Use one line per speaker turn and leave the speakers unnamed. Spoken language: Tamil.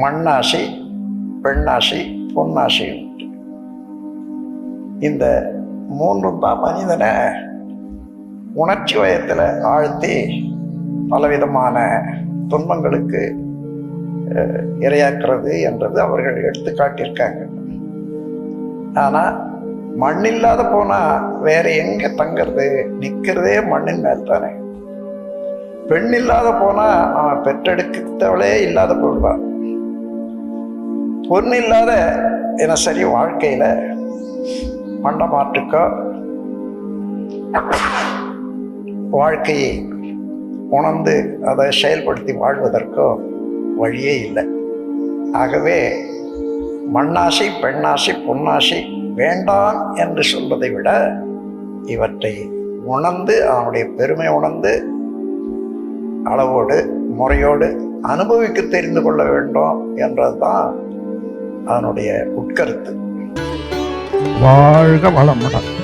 மண்ணாசை பெண்ணாசை பொன்னாசை உண்டு. இந்த மூன்றும் தான் மனிதனை உணர்ச்சி வயத்தில் ஆழ்த்தி பலவிதமான துன்பங்களுக்கு இரையாக்குறது என்றது அவர்கள் எடுத்து காட்டியிருக்காங்க. ஆனால் மண் இல்லாத போனால் வேற எங்கே தங்கிறது? நிற்கிறதே மண்ணின் மேல் தானே. பெண் இல்லாத போனால் அவன் பெற்றெடுக்கத்தவளே இல்லாத போடுவான் பொண்ணு இல்லாத தினசரி வாழ்க்கையில் மண்டமாட்டுக்கோ வாழ்க்கையை உணர்ந்து அதை செயல்படுத்தி வாழ்வதற்கோ வழியே இல்லை. ஆகவே மண்ணாசை பெண்ணாசை பொன்னாசை வேண்டாம் என்று சொல்வதை விட இவற்றை உணர்ந்து அவனுடைய பெருமை உணர்ந்து அளவோடு முறையோடு அனுபவிக்க தெரிந்து கொள்ள வேண்டும் என்றதுதான் அதனுடைய உட்கருத்து.
வாழ்க வளமுடன்.